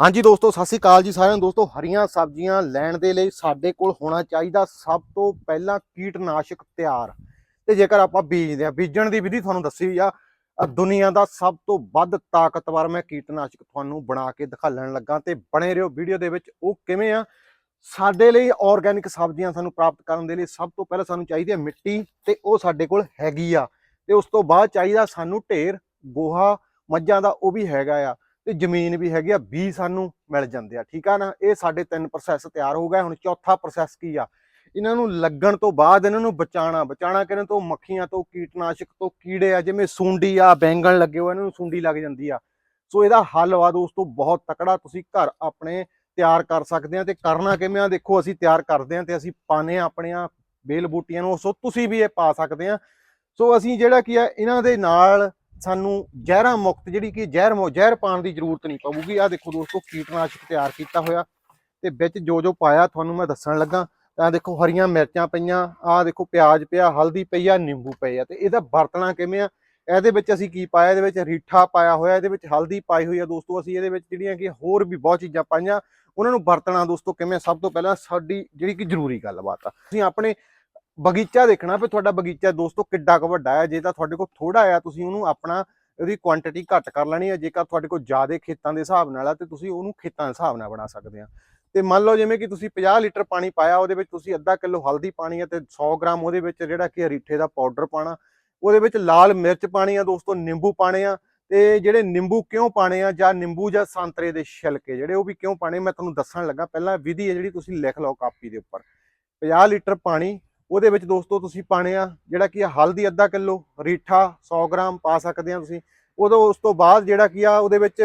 ਹਾਂਜੀ ਦੋਸਤੋ, ਸਤਿ ਸ਼੍ਰੀ ਅਕਾਲ ਜੀ ਸਾਰਿਆਂ ਨੂੰ। ਦੋਸਤੋ, ਹਰੀਆਂ ਸਬਜ਼ੀਆਂ ਲੈਣ ਦੇ ਲਈ ਸਾਡੇ ਕੋਲ ਹੋਣਾ ਚਾਹੀਦਾ ਸਭ ਤੋਂ ਪਹਿਲਾਂ ਕੀਟਨਾਸ਼ਕ ਤਿਆਰ। ਤੇ ਜੇਕਰ ਆਪਾਂ ਬੀਜਦੇ ਆ ਬੀਜਣ ਦੀ ਵਿਧੀ ਤੁਹਾਨੂੰ ਦੱਸੀ ਹੋਈ ਆ ਦੁਨੀਆ ਦਾ ਸਭ ਤੋਂ ਵੱਧ ਤਾਕਤਵਰ ਮੈਂ ਕੀਟਨਾਸ਼ਕ ਤੁਹਾਨੂੰ ਬਣਾ ਕੇ ਦਿਖਾਉਣ ਲੱਗਾ। ਤੇ ਬਣੇ ਰਹੋ ਵੀਡੀਓ ਦੇ ਵਿੱਚ, ਉਹ ਕਿਵੇਂ ਆ? ਸਾਡੇ ਲਈ ਆਰਗੈਨਿਕ ਸਬਜ਼ੀਆਂ ਸਾਨੂੰ ਪ੍ਰਾਪਤ ਕਰਨ ਦੇ ਲਈ ਸਭ ਤੋਂ ਪਹਿਲਾਂ ਸਾਨੂੰ ਚਾਹੀਦੀ ਹੈ ਮਿੱਟੀ, ਤੇ ਉਹ ਸਾਡੇ ਕੋਲ ਹੈਗੀ ਆ। ਤੇ ਉਸ ਤੋਂ ਬਾਅਦ ਚਾਹੀਦਾ ਸਾਨੂੰ ਢੇਰ, ਗੋਹਾ, ਮੱਝਾਂ ਦਾ ਉਹ ਵੀ ਹੈਗਾ ਆ। ਤੇ ਜ਼ਮੀਨ ਵੀ ਹੈਗੀ ਆ ਬੀ ਸਾਨੂੰ ਮਿਲ ਜਾਂਦੇ ਆ, ਠੀਕ ਆ ਨਾ? ਇਹ ਸਾਡੇ ਤਿੰਨ ਪ੍ਰੋਸੈਸ ਤਿਆਰ ਹੋ ਗਏ, ਹੁਣ ਚੌਥਾ ਪ੍ਰੋਸੈਸ ਕੀ ਆ? ਇਹਨਾਂ ਨੂੰ ਲੱਗਣ ਤੋਂ ਬਾਅਦ ਇਹਨਾਂ ਨੂੰ ਬਚਾਣਾ ਬਚਾਣਾ ਕਿਹਨਾਂ ਤੋਂ? ਮੱਖੀਆਂ ਤੋਂ, ਕੀਟਨਾਸ਼ਕ ਤੋਂ, ਕੀੜੇ ਆ, ਜਿਵੇਂ ਸੁੰਡੀ ਆ, ਬੈਂਗਣ ਲੱਗੇ ਹੋਏ, ਇਹਨਾਂ ਨੂੰ ਸੁੰਡੀ ਲੱਗ ਜਾਂਦੀ ਆ। ਸੋ ਇਹਦਾ ਹੱਲ ਵਾ ਦੋਸਤੋ, ਬਹੁਤ ਤਕੜਾ, ਤੁਸੀਂ ਘਰ ਆਪਣੇ ਤਿਆਰ ਕਰ ਸਕਦੇ ਆ ਤੇ ਕਰਨਾ ਕਿਵੇਂ ਆ? ਦੇਖੋ, ਅਸੀਂ ਤਿਆਰ ਕਰਦੇ ਆ ਤੇ ਅਸੀਂ ਪਾਣੇ ਆ ਆਪਣੀਆਂ ਬੇਲ ਬੂਟੀਆਂ ਨੂੰ, ਸੋ ਤੁਸੀਂ ਵੀ ਇਹ ਪਾ ਸਕਦੇ ਆ। ਸੋ ਅਸੀਂ ਜਿਹੜਾ ਕੀ ਆ, ਇਹਨਾਂ ਦੇ ਨਾਲ ਸਾਨੂੰ ਜ਼ਹਿਰਾਂ ਮੁਕਤ ਜਿਹੜੀ ਕਿ ਜ਼ਹਿਰ ਜ਼ਹਿਰ ਪਾਉਣ ਦੀ ਜ਼ਰੂਰਤ ਨਹੀਂ ਪਊਗੀ। ਆ ਦੇਖੋ ਦੋਸਤੋ, ਕੀਟਨਾਸ਼ਕ ਤਿਆਰ ਕੀਤਾ ਹੋਇਆ ਤੇ ਵਿੱਚ ਜੋ ਜੋ ਪਾਇਆ ਤੁਹਾਨੂੰ ਮੈਂ ਦੱਸਣ ਲੱਗਾ। ਤਾਂ ਦੇਖੋ ਹਰੀਆਂ ਮਿਰਚਾਂ ਪਈਆਂ ਆ ਦੇਖੋ ਪਿਆਜ਼ ਪਿਆ, ਹਲਦੀ ਪਈ ਆ, ਨਿੰਬੂ ਪਏ ਆ। ਤੇ ਇਹਦਾ ਵਰਤਣਾ ਕਿਵੇਂ ਆ? ਇਹਦੇ ਵਿੱਚ ਅਸੀਂ ਕੀ ਪਾਇਆ? ਇਹਦੇ ਵਿੱਚ ਰੀਠਾ ਪਾਇਆ ਹੋਇਆ, ਇਹਦੇ ਵਿੱਚ ਹਲਦੀ ਪਾਈ ਹੋਈ ਆ ਦੋਸਤੋ। ਅਸੀਂ ਇਹਦੇ ਵਿੱਚ ਜਿਹੜੀਆਂ ਕਿ ਹੋਰ ਵੀ ਬਹੁਤ ਚੀਜ਼ਾਂ ਪਾਈਆਂ। ਉਹਨਾਂ ਨੂੰ ਵਰਤਣਾ ਦੋਸਤੋ ਕਿਵੇਂ? ਸਭ ਤੋਂ ਪਹਿਲਾਂ ਸਾਡੀ ਜਿਹੜੀ ਕਿ ਜ਼ਰੂਰੀ ਗੱਲਬਾਤ ਆ। ਤੁਸੀਂ ਆਪਣੇ ਬਗੀਚਾ ਦੇਖਣਾ ਵੀ ਤੁਹਾਡਾ ਬਗੀਚਾ ਦੋਸਤੋ ਕਿੱਡਾ ਕੁ ਵੱਡਾ ਹੈ, ਜੇ ਤਾਂ ਤੁਹਾਡੇ ਕੋਲ ਥੋੜਾ ਆ, ਤੁਸੀਂ ਉਹਨੂੰ ਆਪਣਾ ਉਹਦੀ ਕੁਆਂਟੀਟੀ ਘੱਟ ਕਰ ਲੈਣੀ ਹੈ ਜੇਕਰ ਤੁਹਾਡੇ ਕੋਲ ਜ਼ਿਆਦਾ ਖੇਤਾਂ ਦੇ ਹਿਸਾਬ ਨਾਲ ਆ, ਤੇ ਤੁਸੀਂ ਉਹਨੂੰ ਖੇਤਾਂ ਦੇ ਹਿਸਾਬ ਨਾਲ ਬਣਾ ਸਕਦੇ ਆ। ਤੇ ਮੰਨ ਲਓ ਜਿਵੇਂ ਕਿ ਤੁਸੀਂ 50 ਲੀਟਰ ਪਾਣੀ ਪਾਇਆ, ਉਹਦੇ ਵਿੱਚ ਤੁਸੀਂ ਅੱਧਾ ਕਿਲੋ ਹਲਦੀ ਪਾਣੀ ਹੈ ਤੇ 100 ਗ੍ਰਾਮ ਉਹਦੇ ਵਿੱਚ ਜਿਹੜਾ ਕਿ ਰੀਠੇ ਦਾ ਪਾਊਡਰ ਪਾਣਾ ਉਹਦੇ ਵਿੱਚ ਲਾਲ ਮਿਰਚ ਪਾਣੀ ਆ ਦੋਸਤੋ, ਨਿੰਬੂ ਪਾਣੇ ਆ, ਤੇ ਜਿਹੜੇ ਨਿੰਬੂ ਕਿਉਂ ਪਾਣੇ ਆ ਜਾਂ ਨਿੰਬੂ ਜਾਂ ਸੰਤਰੇ ਦੇ ਛਿਲਕੇ, ਜਿਹੜੇ ਉਹ ਵੀ ਕਿਉਂ ਪਾਣੇ ਮੈਂ ਤੁਹਾਨੂੰ ਦੱਸਣ ਲੱਗਾ, ਪਹਿਲਾਂ ਵਿਧੀ ਹੈ ਜਿਹੜੀ ਤੁਸੀਂ ਲਿਖ ਲਓ ਕਾਪੀ ਦੇ ਉੱਪਰ। 50 ਲੀਟਰ ਪਾਣੀ ਉਹਦੇ ਵਿੱਚ ਦੋਸਤੋ ਤੁਸੀਂ ਪਾਣੇ ਆ ਜਿਹੜਾ ਕੀ ਆ, ਹਲਦੀ ਅੱਧਾ ਕਿਲੋ, ਰੀਠਾ 100 ਗ੍ਰਾਮ ਪਾ ਸਕਦੇ ਆ ਤੁਸੀਂ। ਉਦੋਂ ਉਸ ਤੋਂ ਬਾਅਦ ਜਿਹੜਾ ਕੀ ਆ, ਉਹਦੇ ਵਿੱਚ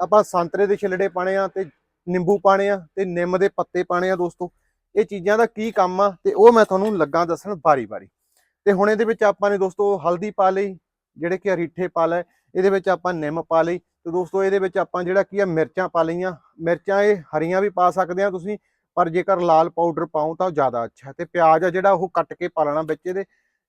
ਆਪਾਂ ਸੰਤਰੇ ਦੇ ਛਿਲੜੇ ਪਾਣੇ ਆ ਤੇ ਨਿੰਬੂ ਪਾਣੇ ਆ ਤੇ ਨਿੰਮ ਦੇ ਪੱਤੇ ਪਾਣੇ ਆ ਦੋਸਤੋ। ਇਹ ਚੀਜ਼ਾਂ ਦਾ ਕੀ ਕੰਮ ਆ ਤੇ ਉਹ ਮੈਂ ਤੁਹਾਨੂੰ ਲੱਗਾ ਦੱਸਣ ਬਾਰੀ-ਬਾਰੀ ਤੇ ਹੁਣ ਇਹਦੇ ਵਿੱਚ ਆਪਾਂ ਨੇ ਦੋਸਤੋ ਹਲਦੀ ਪਾ ਲਈ, ਜਿਹੜੇ ਕਿ ਰੀਠੇ ਪਾ ਲਏ, ਇਹਦੇ ਵਿੱਚ ਆਪਾਂ ਨਿੰਮ ਪਾ ਲਈ। ਤੇ ਦੋਸਤੋ ਇਹਦੇ ਵਿੱਚ ਆਪਾਂ ਜਿਹੜਾ ਕੀ ਆ, ਮਿਰਚਾਂ ਪਾ ਲਈਆਂ। ਮਿਰਚਾਂ ਇਹ ਹਰੀਆਂ ਵੀ ਪਾ ਸਕਦੇ ਆ ਤੁਸੀਂ। ਪਰ ਜੇਕਰ ਲਾਲ ਪਾਊਡਰ ਪਾਉ ਤਾਂ ਜ਼ਿਆਦਾ ਅੱਛਾ ਤੇ ਪਿਆਜ਼ ਆ ਜਿਹੜਾ ਉਹ ਕੱਟ ਕੇ ਪਾ ਲੈਣਾ ਵਿੱਚ ਇਹਦੇ,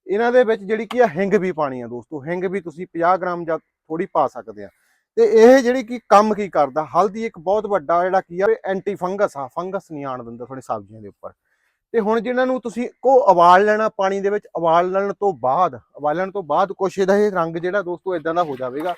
ਇਹਨਾਂ ਦੇ ਵਿੱਚ ਜਿਹੜੀ ਕੀ ਆ, ਹਿੰਗ ਵੀ ਪਾਣੀ ਆ ਦੋਸਤੋ, ਹਿੰਗ ਵੀ ਤੁਸੀਂ 50 ਗ੍ਰਾਮ ਜਾਂ ਥੋੜੀ ਪਾ ਸਕਦੇ ਆ। ਤੇ ਇਹ ਜਿਹੜੀ ਕੀ ਕੰਮ ਕੀ ਕਰਦਾ, ਹਲਦੀ ਇੱਕ ਬਹੁਤ ਵੱਡਾ ਜਿਹੜਾ ਕੀ ਆ ਐਂਟੀ ਫੰਗਸ ਆ ਫੰਗਸ ਨਹੀਂ ਆਣ ਦਿੰਦਾ ਤੁਹਾਡੀ ਸਬਜ਼ੀਆਂ ਦੇ ਉੱਪਰ। ਤੇ ਹੁਣ ਜਿਹਨਾਂ ਨੂੰ ਤੁਸੀਂ ਕੋ ਉਬਾਲ ਲੈਣਾ ਪਾਣੀ ਦੇ ਵਿੱਚ, ਉਬਾਲ ਲੈਣ ਤੋਂ ਬਾਅਦ, ਉਬਾਲਣ ਤੋਂ ਬਾਅਦ ਕੁਛ ਇਹਦਾ ਇਹ ਰੰਗ ਜਿਹੜਾ ਦੋਸਤੋ ਇਦਾਂ ਦਾ ਹੋ ਜਾਵੇਗਾ,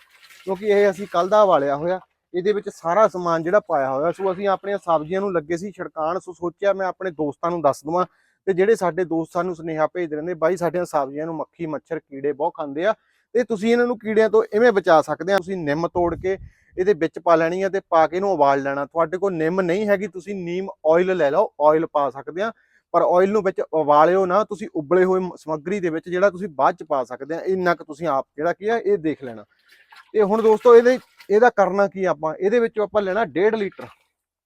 ਕਿਉਂਕਿ ਇਹ ਅਸੀਂ ਕੱਲ ਦਾ ਉਬਾਲਿਆ ਹੋਇਆ। ਇਹਦੇ ਵਿੱਚ ਸਾਰਾ ਸਮਾਨ ਜਿਹੜਾ ਪਾਇਆ ਹੋਇਆ। ਸੋ ਅਸੀਂ ਆਪਣੀਆਂ ਸਬਜ਼ੀਆਂ ਨੂੰ ਲੱਗੇ ਸੀ ਛਿੜਕਾਣ ਸੋ ਸੋਚਿਆ ਮੈਂ ਆਪਣੇ ਦੋਸਤਾਂ ਨੂੰ ਦੱਸ ਦਵਾਂ ਤੇ ਜਿਹੜੇ ਸਾਡੇ ਦੋਸਤ ਸਾਨੂੰ ਸੁਨੇਹਾ ਭੇਜਦੇ ਰਹਿੰਦੇ, ਬਾਈ ਸਾਡੀਆਂ ਸਬਜ਼ੀਆਂ ਨੂੰ ਮੱਖੀ, ਮੱਛਰ, ਕੀੜੇ ਬਹੁਤ ਖਾਂਦੇ ਆ ਤੇ ਤੁਸੀਂ ਇਹਨਾਂ ਨੂੰ ਕੀੜਿਆਂ ਤੋਂ ਇਵੇਂ ਬਚਾ ਸਕਦੇ ਆ। ਤੁਸੀਂ ਨਿੰਮ ਤੋੜ ਕੇ ਇਹਦੇ ਵਿੱਚ ਪਾ ਲੈਣੀ ਆ ਤੇ ਪਾ ਕੇ ਇਹਨੂੰ ਉਬਾਲ ਲੈਣਾ। ਤੁਹਾਡੇ ਕੋਲ ਨਿੰਮ ਨਹੀਂ ਹੈਗੀ, ਤੁਸੀਂ ਨੀਮ ਆਇਲ ਲੈ ਲਓ ਆਇਲ ਪਾ ਸਕਦੇ ਆ। ਪਰ ਆਇਲ ਨੂੰ ਵਿੱਚ ਉਬਾਲਿਓ ਨਾ, ਤੁਸੀਂ ਉਬਲੇ ਹੋਏ ਸਮੱਗਰੀ ਦੇ ਵਿੱਚ ਜਿਹੜਾ ਤੁਸੀਂ ਬਾਅਦ ਚ ਪਾ ਸਕਦੇ ਆ। ਇੰਨਾ ਕੁ ਤੁਸੀਂ ਆਪ ਜਿਹੜਾ ਕੀ ਆ, ਇਹ ਦੇਖ ਲੈਣਾ। ਤੇ ਹੁਣ ਦੋਸਤੋ, ਇਹਦੇ ਇਹਦਾ ਕਰਨਾ ਕੀ ਆਪਾਂ? ਇਹਦੇ ਵਿੱਚੋਂ ਆਪਾਂ ਲੈਣਾ 1.5 ਲੀਟਰ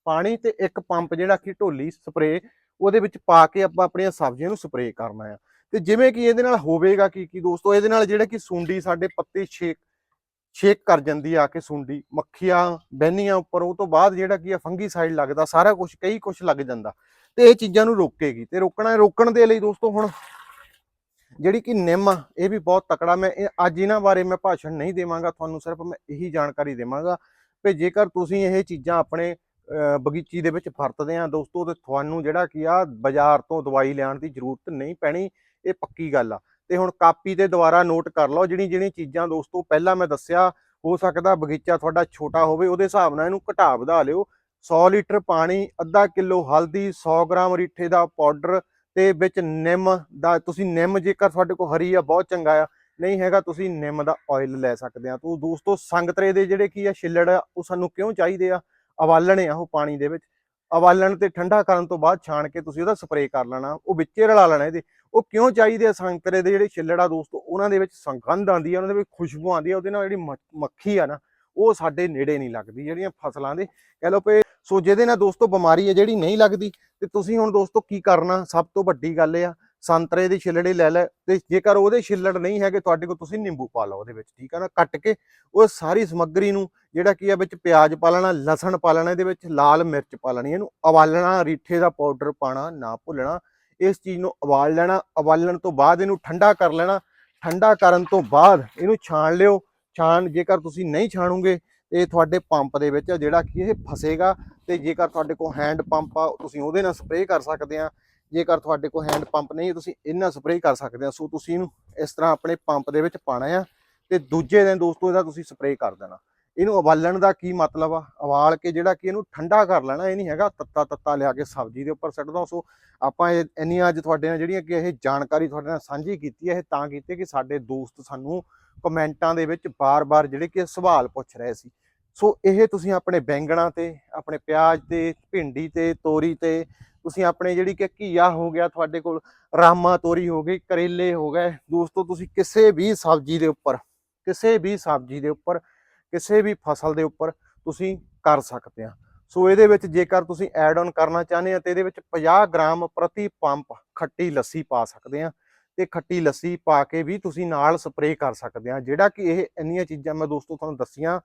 ਪਾਣੀ ਤੇ ਇੱਕ ਪੰਪ ਜਿਹੜਾ ਕਿ ਢੋਲੀ ਸਪਰੇ ਉਹਦੇ ਵਿੱਚ ਪਾ ਕੇ ਆਪਾਂ ਆਪਣੀਆਂ ਸਬਜ਼ੀਆਂ ਨੂੰ ਸਪਰੇ ਕਰਨਾ ਆ। ਤੇ ਜਿਵੇਂ ਕਿ ਇਹਦੇ ਨਾਲ ਹੋਵੇਗਾ ਕੀ ਕੀ ਦੋਸਤੋ? ਇਹਦੇ ਨਾਲ ਜਿਹੜਾ ਕਿ ਸੁੰਡੀ ਸਾਡੇ ਪੱਤੇ ਛੇਕ ਛੇਕ ਕਰ ਜਾਂਦੀ ਆ ਕੇ ਸੁੰਡੀ। ਮੱਖੀਆਂ, ਬਹਿਨੀਆਂ ਉੱਪਰ, ਉਹ ਤੋਂ ਬਾਅਦ ਜਿਹੜਾ ਕੀ ਆ ਫੰਗੀਸਾਈਡ ਲੱਗਦਾ, ਸਾਰਾ ਕੁਝ ਕਈ ਕੁਝ ਲੱਗ ਜਾਂਦਾ। ਤੇ ਇਹ ਚੀਜ਼ਾਂ ਨੂੰ ਰੋਕੇਗੀ। ਤੇ ਰੋਕਣਾ, ਰੋਕਣ ਦੇ ਲਈ ਦੋਸਤੋ ਹੁਣ ਜਿਹੜੀ ਕਿ ਨਿੰਮ ਆ, ਇਹ ਵੀ ਬਹੁਤ ਤਕੜਾ, ਮੈਂ ਇਹ ਅੱਜ ਇਹਨਾਂ ਬਾਰੇ ਮੈਂ ਭਾਸ਼ਣ ਨਹੀਂ ਦੇਵਾਂਗਾ, ਤੁਹਾਨੂੰ ਸਿਰਫ ਮੈਂ ਇਹੀ ਜਾਣਕਾਰੀ ਦੇਵਾਂਗਾ ਕਿ ਜੇਕਰ ਤੁਸੀਂ ਇਹ ਚੀਜ਼ਾਂ ਆਪਣੇ ਬਗੀਚੀ ਦੇ ਵਿੱਚ ਵਰਤਦੇ ਆ ਦੋਸਤੋ, ਤੇ ਤੁਹਾਨੂੰ ਜਿਹੜਾ ਕੀ ਆ ਬਾਜ਼ਾਰ ਤੋਂ ਦਵਾਈ ਲੈਣ ਦੀ ਜ਼ਰੂਰਤ ਨਹੀਂ ਪੈਣੀ, ਇਹ ਪੱਕੀ ਗੱਲ ਆ। ਤੇ ਹੁਣ ਕਾਪੀ ਤੇ ਦੁਬਾਰਾ ਨੋਟ ਕਰ ਲਓ ਜਿਹੜੀ ਜਿਹੜੀ ਚੀਜ਼ਾਂ ਦੋਸਤੋ, ਪਹਿਲਾਂ ਮੈਂ ਦੱਸਿਆ, ਹੋ ਸਕਦਾ ਬਗੀਚਾ ਤੁਹਾਡਾ ਛੋਟਾ ਹੋਵੇ, ਉਹਦੇ ਹਿਸਾਬ ਨਾਲ ਇਹਨੂੰ ਘਟਾ ਵਧਾ ਲਿਓ। 100 ਲੀਟਰ ਪਾਣੀ, ਅੱਧਾ ਕਿਲੋ ਹਲਦੀ 100 ਗ੍ਰਾਮ ਰੀਠੇ ਦਾ ਪਾਊਡਰ ਤੇ ਵਿੱਚ ਨਿੰਮ ਦਾ ਤੁਸੀਂ ਨਿੰਮ ਜੇਕਰ ਤੁਹਾਡੇ ਕੋਲ ਹਰੀ ਆ ਬਹੁਤ ਚੰਗਾ ਆ। ਨਹੀਂ ਹੈਗਾ ਤੁਸੀਂ ਨਿੰਮ ਦਾ ਆਇਲ ਲੈ ਸਕਦੇ ਆ। ਤੋ ਦੋਸਤੋ ਸੰਗਤਰੇ ਦੇ ਜਿਹੜੇ ਕੀ ਆ ਛਿੱਲੜ ਆ, ਉਹ ਸਾਨੂੰ ਕਿਉਂ ਚਾਹੀਦੇ ਆ? ਉਬਾਲਣੇ ਆ ਉਹ ਪਾਣੀ ਦੇ ਵਿੱਚ। ਅਵਾਲਣ ਤੇ ਠੰਡਾ ਕਰਨ ਤੋਂ ਬਾਅਦ ਛਾਣ ਕੇ ਤੁਸੀਂ ਉਹਦਾ ਸਪਰੇਅ ਕਰ ਲੈਣਾ। ਉਹ ਵਿੱਚੇ ਰਲਾ ਲੈਣਾ ਇਹਦੇ। ਉਹ ਕਿਉਂ ਚਾਹੀਦੇ ਆ ਸੰਗਤਰੇ ਦੇ ਜਿਹੜੇ ਛਿੱਲੜ ਆ ਦੋਸਤੋ? ਉਹਨਾਂ ਦੇ ਵਿੱਚ ਸੰਗੰਧ ਆਉਂਦੀ ਆ ਉਹਨਾਂ ਦੇ ਵਿੱਚ ਖੁਸ਼ਬੂ ਆਉਂਦੀ ਆ ਉਹਦੇ ਨਾਲ ਜਿਹੜੀ ਮੱਖੀ ਆ ਨਾ ਉਹ ਸਾਡੇ ਨੇੜੇ ਨਹੀਂ ਲੱਗਦੀ, ਜਿਹੜੀਆਂ ਫਸਲਾਂ ਦੇ, ਕਹਿ ਲਓ ਪਏ ਸੋ ਜਿਹਦੇ ਨਾਲ ਦੋਸਤੋ ਬਿਮਾਰੀ ਹੈ ਜਿਹੜੀ ਨਹੀਂ ਲੱਗਦੀ, ਤੇ ਤੁਸੀਂ ਹੁਣ ਦੋਸਤੋ ਕੀ ਕਰਨਾ? ਸਭ ਤੋਂ ਵੱਡੀ ਗੱਲ ਇਹ ਆ, ਸੰਤਰੇ ਦੇ ਛਿੱਲੜੇ ਲੈ ਲੈ, ਤੇ ਜੇਕਰ ਉਹਦੇ ਛਿੱਲੜ ਨਹੀਂ ਹੈਗੇ, ਤੁਹਾਡੇ ਕੋਲ ਤੁਸੀਂ ਨਿੰਬੂ ਪਾ ਲਓ ਉਹਦੇ ਵਿੱਚ, ਠੀਕ ਆ ਨਾ? ਕੱਟ ਕੇ ਉਹ ਸਾਰੀ ਸਮੱਗਰੀ ਨੂੰ, ਜਿਹੜਾ ਕੀ ਆ ਵਿੱਚ ਪਿਆਜ਼ ਪਾ ਲੈਣਾ, ਲਸਣ ਪਾ ਲੈਣਾ ਇਹਦੇ ਵਿੱਚ, ਲਾਲ ਮਿਰਚ ਪਾ ਲੈਣੀ, ਇਹਨੂੰ ਉਬਾਲਣਾ, ਰੀਠੇ ਦਾ ਪਾਊਡਰ ਪਾਣਾ ਨਾ ਭੁੱਲਣਾ, ਇਸ ਚੀਜ਼ ਨੂੰ ਉਬਾਲ ਲੈਣਾ, ਉਬਾਲਣ ਤੋਂ ਬਾਅਦ ਇਹਨੂੰ ਠੰਡਾ ਕਰ ਲੈਣਾ, ਠੰਡਾ ਕਰਨ ਤੋਂ ਬਾਅਦ ਇਹਨੂੰ ਛਾਣ ਲਿਓ ਛਾਣ, ਜੇਕਰ ਤੁਸੀਂ ਨਹੀਂ ਛਾਣੋਗੇ ਇਹ ਤੁਹਾਡੇ ਪੰਪ ਦੇ ਵਿੱਚ ਜਿਹੜਾ ਕਿ ਇਹ ਫਸੇਗਾ, ਤੇ ਜੇਕਰ ਤੁਹਾਡੇ ਕੋਲ ਹੈਂਡ ਪੰਪ ਆ, ਤੁਸੀਂ ਉਹਦੇ ਨਾਲ ਸਪਰੇਅ ਕਰ ਸਕਦੇ ਆ। ਜੇਕਰ ਤੁਹਾਡੇ ਕੋਲ ਹੈਂਡ ਪੰਪ ਨਹੀਂ, ਤੁਸੀਂ ਇਹਨਾਂ ਸਪਰੇਅ ਕਰ ਸਕਦੇ ਆ। ਸੋ ਤੁਸੀਂ ਇਹਨੂੰ ਇਸ ਤਰ੍ਹਾਂ ਆਪਣੇ ਪੰਪ ਦੇ ਵਿੱਚ ਪਾਣਾ ਆ, ਤੇ ਦੂਜੇ ਦਿਨ ਦੋਸਤੋ ਇਹਦਾ ਤੁਸੀਂ ਸਪਰੇਅ ਕਰ ਦੇਣਾ। ਇਹਨੂੰ ਉਬਾਲਣ ਦਾ ਕੀ ਮਤਲਬ ਆ? ਉਬਾਲ ਕੇ ਜਿਹੜਾ ਕਿ ਇਹਨੂੰ ਠੰਡਾ ਕਰ ਲੈਣਾ, ਇਹ ਨਹੀਂ ਹੈਗਾ ਤੱਤਾ ਤੱਤਾ ਲਿਆ ਕੇ ਸਬਜ਼ੀ ਦੇ ਉੱਪਰ ਸੁੱਟ ਦੋ ਸੋ ਆਪਾਂ ਇਹ ਇੰਨੀਆਂ ਅੱਜ ਤੁਹਾਡੇ ਨਾਲ ਜਿਹੜੀਆਂ ਕਿ ਇਹ ਜਾਣਕਾਰੀ ਤੁਹਾਡੇ ਨਾਲ ਸਾਂਝੀ ਕੀਤੀ ਹੈ ਇਹ ਤਾਂ ਕੀਤੀ ਕਿ ਸਾਡੇ ਦੋਸਤ ਸਾਨੂੰ ਕਮੈਂਟਾਂ ਦੇ ਵਿੱਚ ਬਾਰ-ਬਾਰ ਜਿਹੜੇ ਕਿ ਸਵਾਲ ਪੁੱਛ ਰਹੇ ਸੀ। ਸੋ ਇਹ ਤੁਸੀਂ ਆਪਣੇ ਬੈਂਗਣਾ ਤੇ, ਆਪਣੇ ਪਿਆਜ਼ ਤੇ, ਭਿੰਡੀ ਤੇ, ਤੋਰੀ ਤੇ, ਤੁਸੀਂ ਆਪਣੇ ਜਿਹੜੀ ਕਿ ਘੀਆ ਹੋ ਗਿਆ ਤੁਹਾਡੇ ਕੋਲ, ਰਾਮਾ ਤੋਰੀ ਹੋ ਗਈ, ਕਰੇਲੇ ਹੋ ਗਏ, ਦੋਸਤੋ ਤੁਸੀਂ ਕਿਸੇ ਵੀ ਸਬਜ਼ੀ ਦੇ ਉੱਪਰ, ਕਿਸੇ ਵੀ ਸਬਜ਼ੀ ਦੇ ਉੱਪਰ, ਕਿਸੇ ਵੀ ਫਸਲ ਦੇ ਉੱਪਰ ਤੁਸੀਂ ਕਰ ਸਕਦੇ ਆ। ਸੋ ਇਹਦੇ ਵਿੱਚ ਜੇਕਰ ਤੁਸੀਂ ਐਡ ਆਨ ਕਰਨਾ ਚਾਹੁੰਦੇ ਆ ਤੇ ਇਹਦੇ ਵਿੱਚ 50 ਗ੍ਰਾਮ ਪ੍ਰਤੀ ਪੰਪ ਖੱਟੀ ਲੱਸੀ ਪਾ ਸਕਦੇ ਆ। ਤੇ ਖੱਟੀ ਲੱਸੀ ਪਾ ਕੇ ਵੀ ਤੁਸੀਂ ਨਾਲ ਸਪਰੇਅ ਕਰ ਸਕਦੇ ਆ। ਜਿਹੜਾ ਕਿ ਇਹ ਇੰਨੀਆਂ ਚੀਜ਼ਾਂ ਮੈਂ ਦੋਸਤੋ ਤੁਹਾਨੂੰ ਦੱਸੀਆਂ,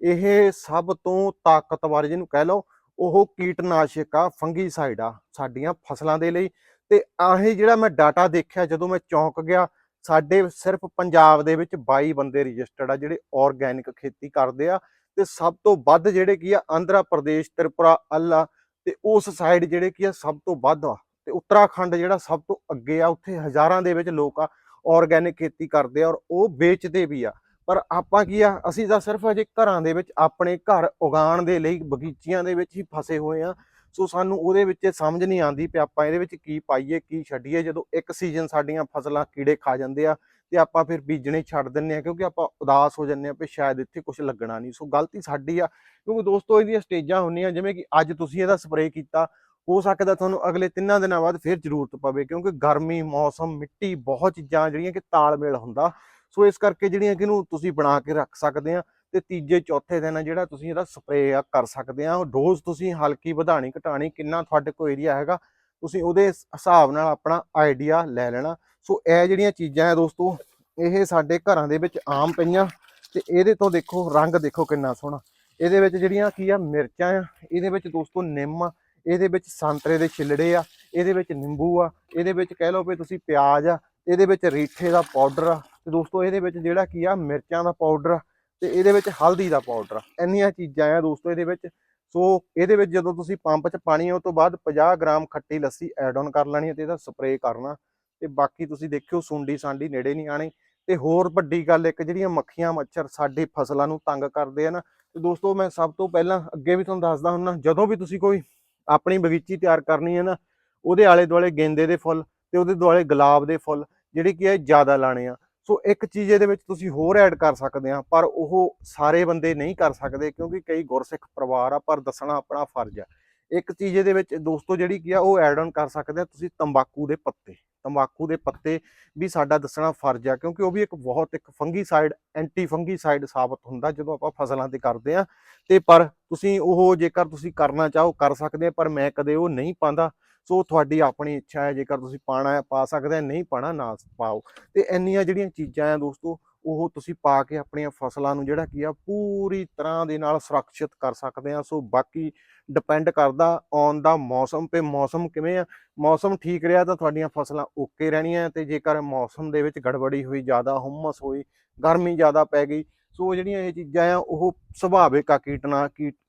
ਇਹ ਸਭ ਤੋਂ ਤਾਕਤਵਰ ਜਿਹਨੂੰ ਕਹਿ ਲਓ, ਉਹ ਕੀਟਨਾਸ਼ਕ ਆ, ਫੰਗੀਸਾਈਡ ਆ ਸਾਡੀਆਂ ਫਸਲਾਂ ਦੇ ਲਈ। ਤੇ ਆਹੀ ਜਿਹੜਾ ਮੈਂ ਡਾਟਾ ਦੇਖਿਆ ਜਦੋਂ ਮੈਂ ਚੌਂਕ ਗਿਆ, ਸਾਡੇ ਸਿਰਫ ਪੰਜਾਬ ਦੇ ਵਿੱਚ 22 ਬੰਦੇ ਰਜਿਸਟਰਡ ਆ ਜਿਹੜੇ ਆਰਗੈਨਿਕ ਖੇਤੀ ਕਰਦੇ ਆ। ਤੇ ਸਭ ਤੋਂ ਵੱਧ ਜਿਹੜੇ ਕੀ ਆ, ਆਂਧਰਾ ਪ੍ਰਦੇਸ਼, ਤ੍ਰਿਪੁਰਾ ਅੱਲਾ ਤੇ ਉਸ ਸਾਈਡ ਜਿਹੜੇ ਕੀ ਆ, ਸਭ ਤੋਂ ਵੱਧ ਆ। ਤੇ ਉੱਤਰਾਖੰਡ ਜਿਹੜਾ ਸਭ ਤੋਂ ਅੱਗੇ ਆ, ਉੱਥੇ ਹਜ਼ਾਰਾਂ ਦੇ ਵਿੱਚ ਲੋਕ ਆ ਆਰਗੈਨਿਕ ਖੇਤੀ ਕਰਦੇ ਆ ਔਰ ਉਹ ਵੇਚਦੇ ਵੀ ਆ। ਪਰ ਆਪਾਂ ਕੀ ਆ, ਅਸੀਂ ਤਾਂ ਸਿਰਫ ਅਜੇ ਘਰਾਂ ਦੇ ਵਿੱਚ ਆਪਣੇ ਘਰ ਉਗਾਉਣ ਦੇ ਲਈ ਬਗੀਚੀਆਂ ਦੇ ਵਿੱਚ ਹੀ ਫਸੇ ਹੋਏ ਆ। ਸੋ ਸਾਨੂੰ ਉਹਦੇ ਵਿੱਚ ਇਹ ਸਮਝ ਨਹੀਂ ਆਉਂਦੀ ਕਿ ਆਪਾਂ ਇਹਦੇ ਵਿੱਚ ਕੀ ਪਾਈਏ, ਕੀ ਛੱਡੀਏ। ਜਦੋਂ ਇੱਕ ਸੀਜ਼ਨ ਸਾਡੀਆਂ ਫਸਲਾਂ ਕੀੜੇ ਖਾ ਜਾਂਦੇ ਆ ਤੇ ਆਪਾਂ ਫਿਰ ਬੀਜਣੇ ਛੱਡ ਦਿੰਨੇ ਆ ਕਿਉਂਕਿ ਆਪਾਂ ਉਦਾਸ ਹੋ ਜੰਨੇ ਆ ਵੀ ਸ਼ਾਇਦ ਇੱਥੇ ਕੁਝ ਲੱਗਣਾ ਨਹੀਂ। ਸੋ ਗਲਤੀ ਸਾਡੀ ਆ, ਕਿਉਂਕਿ ਦੋਸਤੋ ਇਹਦੀਆਂ ਸਟੇਜਾਂ ਹੁੰਦੀਆਂ, ਜਿਵੇਂ ਕਿ ਅੱਜ ਤੁਸੀਂ ਇਹਦਾ ਸਪਰੇਅ ਕੀਤਾ ਹੋ ਸਕਦਾ ਤੁਹਾਨੂੰ ਅਗਲੇ ਤਿੰਨਾਂ ਦਿਨਾਂ ਬਾਅਦ ਫਿਰ ਜ਼ਰੂਰਤ ਪਵੇ, ਕਿਉਂਕਿ ਗਰਮੀ, ਮੌਸਮ, ਮਿੱਟੀ ਬਹੁਤ ਚੀਜ਼ਾਂ ਜਿਹੜੀਆਂ ਕਿ ਤਾਲਮੇਲ ਹੁੰਦਾ। ਸੋ ਇਸ ਕਰਕੇ ਜਿਹੜੀਆਂ ਕਿ ਇਹਨੂੰ ਤੁਸੀਂ ਬਣਾ ਕੇ ਰੱਖ ਸਕਦੇ ਆ ਤੇ ਤੀਜੇ, ਚੌਥੇ ਦਿਨ ਜਿਹੜਾ ਤੁਸੀਂ ਇਹਦਾ ਸਪਰੇਅ ਆ ਕਰ ਸਕਦੇ ਆ। ਉਹ ਡੋਜ਼ ਤੁਸੀਂ ਹਲਕੀ, ਵਧਾਣੀ, ਘਟਾਣੀ ਕਿੰਨਾ ਤੁਹਾਡੇ ਕੋਲ ਏਰੀਆ ਹੈਗਾ, ਤੁਸੀਂ ਉਹਦੇ ਹਿਸਾਬ ਨਾਲ ਆਪਣਾ ਆਈਡੀਆ ਲੈ ਲੈਣਾ। ਸੋ ਇਹ ਜਿਹੜੀਆਂ ਚੀਜ਼ਾਂ ਆ ਦੋਸਤੋ, ਇਹ ਸਾਡੇ ਘਰਾਂ ਦੇ ਵਿੱਚ ਆਮ ਪਈਆਂ ਤੇ ਇਹਦੇ ਤੋਂ ਦੇਖੋ, ਰੰਗ ਦੇਖੋ ਕਿੰਨਾ ਸੋਹਣਾ। ਇਹਦੇ ਵਿੱਚ ਜਿਹੜੀਆਂ ਕੀ ਆ, ਮਿਰਚਾਂ ਆ, ਇਹਦੇ ਵਿੱਚ ਦੋਸਤੋ ਨਿੰਮ ਇਹਦੇ ਵਿੱਚ ਸੰਤਰੇ ਦੇ ਛਿਲੜੇ ਆ, ਇਹਦੇ ਵਿੱਚ ਨਿੰਬੂ ਆ, ਇਹਦੇ ਵਿੱਚ ਕਹਿ ਲਓ ਵੀ ਤੁਸੀਂ ਪਿਆਜ਼ ਆ, ਇਹਦੇ ਵਿੱਚ ਰੀਠੇ ਦਾ ਪਾਊਡਰ ਆ, ਤੇ ਦੋਸਤੋ ਇਹਦੇ ਵਿੱਚ ਜਿਹੜਾ ਕੀ ਆ, ਮਿਰਚਾਂ ਦਾ ਪਾਊਡਰ ਆ, ਤੇ ਇਹਦੇ ਵਿੱਚ ਹਲਦੀ ਦਾ ਪਾਊਡਰ ਇੰਨੀਆਂ ਚੀਜ਼ਾਂ ਆ ਦੋਸਤੋ ਇਹਦੇ ਵਿੱਚ। ਸੋ ਇਹਦੇ ਵਿੱਚ ਜਦੋਂ ਤੁਸੀਂ ਪੰਪ 'ਚ ਪਾਣੀ ਉਹ ਤੋਂ ਬਾਅਦ 50 ਗ੍ਰਾਮ ਖੱਟੀ ਲੱਸੀ ਐਡ ਆਨ ਕਰ ਲੈਣੀ ਹੈ ਤੇ ਇਹਦਾ ਸਪਰੇਅ ਕਰਨਾ। ਤੇ ਬਾਕੀ ਤੁਸੀਂ ਦੇਖਿਓ ਸੁੰਡੀ ਸਾਂਡੀ ਨੇੜੇ ਨਹੀਂ ਆਣੀ। ਤੇ ਹੋਰ ਵੱਡੀ ਗੱਲ, ਇੱਕ ਜਿਹੜੀਆਂ ਮੱਖੀਆਂ ਮੱਛਰ ਸਾਡੇ ਫਸਲਾਂ ਨੂੰ ਤੰਗ ਕਰਦੇ ਆ ਨਾ, ਤੇ ਦੋਸਤੋ ਮੈਂ ਸਭ ਤੋਂ ਪਹਿਲਾਂ ਅੱਗੇ ਵੀ ਤੁਹਾਨੂੰ ਦੱਸਦਾ ਹੁੰਨਾ ਜਦੋਂ ਵੀ ਤੁਸੀਂ ਕੋਈ ਆਪਣੀ ਬਗੀਚੀ ਤਿਆਰ ਕਰਨੀ ਹੈ ਨਾ, ਉਹਦੇ ਆਲੇ ਦੁਆਲੇ ਗੇਂਦੇ ਦੇ ਫੁੱਲ ਤੇ ਉਹਦੇ ਦੁਆਲੇ ਗੁਲਾਬ ਦੇ ਫੁੱਲ, ਜਿਹੜੇ ਕੀ ਹੈ ਜ਼ਿਆਦਾ ਲਾਣੇ ਆ। ਸੋ ਇੱਕ ਚੀਜ਼ ਇਹਦੇ ਵਿੱਚ ਤੁਸੀਂ ਹੋਰ ਐਡ ਕਰ ਸਕਦੇ ਆ, ਪਰ ਉਹ ਸਾਰੇ ਬੰਦੇ ਨਹੀਂ ਕਰ ਸਕਦੇ ਕਿਉਂਕਿ ਕਈ ਗੁਰਸਿੱਖ ਪਰਿਵਾਰ ਆ, ਪਰ ਦੱਸਣਾ ਆਪਣਾ ਫਰਜ਼ ਆ। ਇੱਕ ਚੀਜ਼ ਇਹਦੇ ਵਿੱਚ ਦੋਸਤੋ ਜਿਹੜੀ ਕੀ ਆ, ਉਹ ਐਡ ਆਨ ਕਰ ਸਕਦੇ ਆ ਤੁਸੀਂ ਤੰਬਾਕੂ ਦੇ ਪੱਤੇ। ਤੰਬਾਕੂ ਦੇ ਪੱਤੇ ਵੀ ਸਾਡਾ ਦੱਸਣਾ ਫਰਜ਼ ਆ, ਕਿਉਂਕਿ ਉਹ ਵੀ ਇੱਕ ਬਹੁਤ ਇੱਕ ਫੰਗੀਸਾਈਡ ਐਂਟੀ ਫੰਗੀਸਾਈਡ ਸਾਬਤ ਹੁੰਦਾ ਜਦੋਂ ਆਪਾਂ ਫਸਲਾਂ ਤੇ ਕਰਦੇ ਆ। ਤੇ ਪਰ ਤੁਸੀਂ ਉਹ ਜੇਕਰ ਤੁਸੀਂ ਕਰਨਾ ਚਾਹੋ, ਕਰ ਸਕਦੇ ਆ, ਪਰ ਮੈਂ ਕਦੇ ਉਹ ਨਹੀਂ ਪਾਉਂਦਾ ਸੋ ਤੁਹਾਡੀ ਆਪਣੀ ਇੱਛਾ ਹੈ, ਜੇਕਰ ਤੁਸੀਂ ਪਾਣਾ ਹੈ, ਪਾ ਸਕਦੇ ਨਹੀਂ ਪਾਣਾ, ਨਾ ਪਾਓ। ਤੇ ਇੰਨੀਆਂ ਜਿਹੜੀਆਂ ਚੀਜ਼ਾਂ ਆ ਦੋਸਤੋ, ਉਹ ਤੁਸੀਂ ਪਾ ਕੇ ਆਪਣੀਆਂ ਫਸਲਾਂ ਨੂੰ ਜਿਹੜਾ ਕੀ ਆ, ਪੂਰੀ ਤਰ੍ਹਾਂ ਦੇ ਨਾਲ ਸੁਰੱਖਿਅਤ ਕਰ ਸਕਦੇ ਆ ਸੋ ਬਾਕੀ ਡਿਪੈਂਡ ਕਰਦਾ ਔਨ ਦਾ ਮੌਸਮ, ਤੇ ਮੌਸਮ ਕਿਵੇਂ ਆ? ਮੌਸਮ ਠੀਕ ਰਿਹਾ ਤਾਂ ਤੁਹਾਡੀਆਂ ਫਸਲਾਂ ਓਕੇ ਰਹਿਣੀਆਂ ਤੇ ਜੇਕਰ ਮੌਸਮ ਦੇ ਵਿੱਚ ਗੜਬੜੀ ਹੋਈ, ਜ਼ਿਆਦਾ ਹੁਮਸ ਹੋਈ, ਗਰਮੀ ਜ਼ਿਆਦਾ ਪੈ ਗਈ, ਸੋ ਜਿਹੜੀਆਂ ਇਹ ਚੀਜ਼ਾਂ ਆ, ਉਹ ਸੁਭਾਵਿਕ ਆ ਕੀਟਨਾ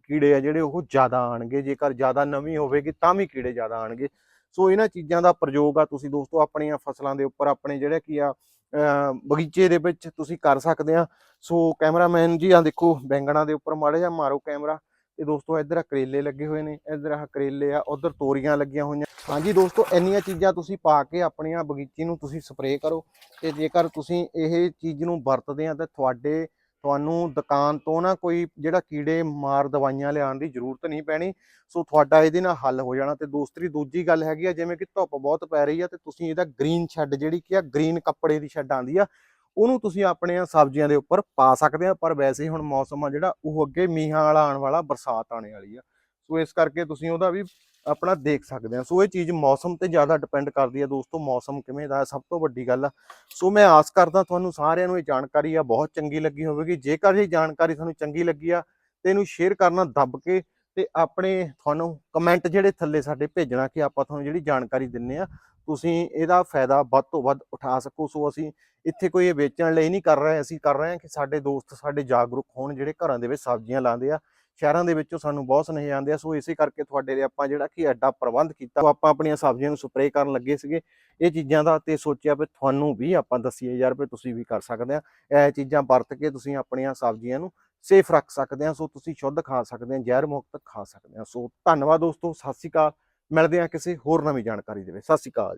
ਕੀੜੇ ਆ ਜਿਹੜੇ ਉਹ ਜ਼ਿਆਦਾ ਆਣਗੇ ਜੇਕਰ ਜ਼ਿਆਦਾ ਨਵੀਂ ਹੋਵੇਗੀ ਤਾਂ ਵੀ ਕੀੜੇ ਜ਼ਿਆਦਾ ਆਣਗੇ ਸੋ ਇਹਨਾਂ ਚੀਜ਼ਾਂ ਦਾ ਪ੍ਰਯੋਗ ਆ ਤੁਸੀਂ ਦੋਸਤੋ ਆਪਣੀਆਂ ਫਸਲਾਂ ਦੇ ਉੱਪਰ, ਆਪਣੇ ਜਿਹੜੇ ਕੀ ਆ ਬਗੀਚੇ ਦੇ ਵਿੱਚ ਤੁਸੀਂ ਕਰ ਸਕਦੇ ਆ। ਸੋ ਕੈਮਰਾਮੈਨ ਜੀ ਆ ਦੇਖੋ ਬੈਂਗਣਾ ਦੇ ਉੱਪਰ ਮਾੜਾ ਜਿਹਾ ਮਾਰੋ ਕੈਮਰਾ। ਤੇ ਦੋਸਤੋ ਇੱਧਰ ਆ ਕਰੇਲੇ ਲੱਗੇ ਹੋਏ ਨੇ, ਇੱਧਰ ਆ ਕਰੇਲੇ ਆ, ਉਧਰ ਤੋਰੀਆਂ ਲੱਗੀਆਂ ਹੋਈਆਂ। ਹਾਂਜੀ ਦੋਸਤੋ, ਇੰਨੀਆਂ ਚੀਜ਼ਾਂ ਤੁਸੀਂ ਪਾ ਕੇ ਆਪਣੀਆਂ ਬਗੀਚੀ ਨੂੰ ਤੁਸੀਂ ਸਪਰੇਅ ਕਰੋ। ਤੇ ਜੇਕਰ ਤੁਸੀਂ ਇਹ ਚੀਜ਼ ਨੂੰ ਵਰਤਦੇ ਆ, ਤਾਂ ਤੁਹਾਡੇ ਤੁਹਾਨੂੰ ਦੁਕਾਨ ਤੋਂ ਨਾ ਕੋਈ ਜਿਹੜਾ ਕੀੜੇ ਮਾਰ ਦਵਾਈਆਂ ਲਿਆਉਣ ਦੀ ਜ਼ਰੂਰਤ ਨਹੀਂ ਪੈਣੀ, ਸੋ ਤੁਹਾਡਾ ਇਹਦੇ ਨਾਲ ਹੱਲ ਹੋ ਜਾਣਾ। ਤੇ ਦੋਸਤਰੀ, ਦੂਜੀ ਗੱਲ ਹੈਗੀ ਆ, ਜਿਵੇਂ ਕਿ ਧੁੱਪ ਬਹੁਤ ਪੈ ਰਹੀ ਆ ਤੇ ਤੁਸੀਂ ਇਹਦਾ ਗ੍ਰੀਨ ਸ਼ੈੱਡ ਜਿਹੜੀ ਕੀ ਆ ਗ੍ਰੀਨ ਕੱਪੜੇ ਦੀ ਸ਼ੈੱਡ ਆਂਦੀ ਆ, ਉਹਨੂੰ ਤੁਸੀਂ ਆਪਣੀਆਂ ਸਬਜ਼ੀਆਂ ਦੇ ਉੱਪਰ ਪਾ ਸਕਦੇ ਆ, ਪਰ ਵੈਸੇ ਹੁਣ ਮੌਸਮ ਆ ਜਿਹੜਾ, ਉਹ ਅੱਗੇ ਮੀਂਹਾਂ ਵਾਲਾ ਆਉਣ ਵਾਲਾ, ਬਰਸਾਤ ਆਣੇ ਵਾਲੀ ਆ। ਸੋ ਇਸ ਕਰਕੇ ਤੁਸੀਂ ਉਹਦਾ ਵੀ ਆਪਣਾ ਦੇਖ ਸਕਦੇ ਆ ਸੋ ਇਹ ਚੀਜ਼ ਮੌਸਮ ਤੇ ਜ਼ਿਆਦਾ ਡਿਪੈਂਡ ਕਰਦੀ ਆ ਦੋਸਤੋ, ਮੌਸਮ ਕਿਵੇਂ ਦਾ ਸਭ ਤੋਂ ਵੱਡੀ ਗੱਲ ਆ। ਸੋ ਮੈਂ ਆਸ ਕਰਦਾ ਤੁਹਾਨੂੰ ਸਾਰਿਆਂ ਨੂੰ ਇਹ ਜਾਣਕਾਰੀ ਆ, ਬਹੁਤ ਚੰਗੀ ਲੱਗੀ ਹੋਵੇਗੀ। ਜੇਕਰ ਇਹ ਜਾਣਕਾਰੀ ਤੁਹਾਨੂੰ ਚੰਗੀ ਲੱਗੀ ਆ, ਤੇ ਇਹਨੂੰ ਸ਼ੇਅਰ ਕਰਨਾ ਦੱਬ ਕੇ ਤੇ ਆਪਣੇ ਤੁਹਾਨੂੰ ਕਮੈਂਟ ਜਿਹੜੇ ਥੱਲੇ ਸਾਡੇ ਭੇਜਣਾ ਕਿ ਆਪਾਂ ਤੁਹਾਨੂੰ ਜਿਹੜੀ ਜਾਣਕਾਰੀ ਦਿੰਨੇ ਆ, ਤੁਸੀਂ ਇਹਦਾ ਫਾਇਦਾ ਵੱਧ ਤੋਂ ਵੱਧ ਉਠਾ ਸਕੋ। ਸੋ ਅਸੀਂ ਇੱਥੇ ਕੋਈ ਇਹ ਵੇਚਣ ਲਈ ਨਹੀਂ ਕਰ ਰਹੇ। ਅਸੀਂ ਕਰ ਰਹੇ ਹਾਂ ਕਿ ਸਾਡੇ ਦੋਸਤ, ਸਾਡੇ ਜਾਗਰੂਕ ਹੋਣ ਜਿਹੜੇ ਘਰਾਂ ਦੇ ਵਿੱਚ ਸਬਜ਼ੀਆਂ ਲਾਉਂਦੇ ਆ। ਸ਼ਹਿਰਾਂ ਦੇ ਵਿੱਚੋਂ ਸਾਨੂੰ ਬਹੁਤ ਸੁਨੇਹੇ ਆਉਂਦੇ ਆ, ਸੋ ਇਸੇ ਕਰਕੇ ਤੁਹਾਡੇ ਲਈ ਆਪਾਂ ਜਿਹੜਾ ਕਿ ਐਡਾ ਪ੍ਰਬੰਧ ਕੀਤਾ। ਆਪਾਂ ਆਪਣੀਆਂ ਸਬਜ਼ੀਆਂ ਨੂੰ ਸਪਰੇਅ ਕਰਨ ਲੱਗੇ ਸੀਗੇ ਇਹ ਚੀਜ਼ਾਂ ਦਾ ਤੇ ਸੋਚਿਆ ਵੀ ਤੁਹਾਨੂੰ ਵੀ ਆਪਾਂ ਦਸੀਏ ਯਾਰ ਵੀ ਤੁਸੀਂ ਵੀ ਕਰ ਸਕਦੇ ਆ। ਇਹ ਚੀਜ਼ਾਂ ਵਰਤ ਕੇ ਤੁਸੀਂ ਆਪਣੀਆਂ ਸਬਜ਼ੀਆਂ ਨੂੰ ਸੇਫ ਰੱਖ ਸਕਦੇ ਆ, ਸੋ ਤੁਸੀਂ ਸ਼ੁੱਧ ਖਾ ਸਕਦੇ ਆ, ਜ਼ਹਿਰ ਮੁਕਤ ਖਾ ਸਕਦੇ ਆ। ਸੋ ਧੰਨਵਾਦ ਦੋਸਤੋ, ਸਤਿ ਸ਼੍ਰੀ ਅਕਾਲ। ਮਿਲਦੇ ਆ ਕਿਸੇ ਹੋਰ ਨਵੀਂ ਜਾਣਕਾਰੀ ਦੇ ਵਿੱਚ। ਸਤਿ ਸ਼੍ਰੀ ਅਕਾਲ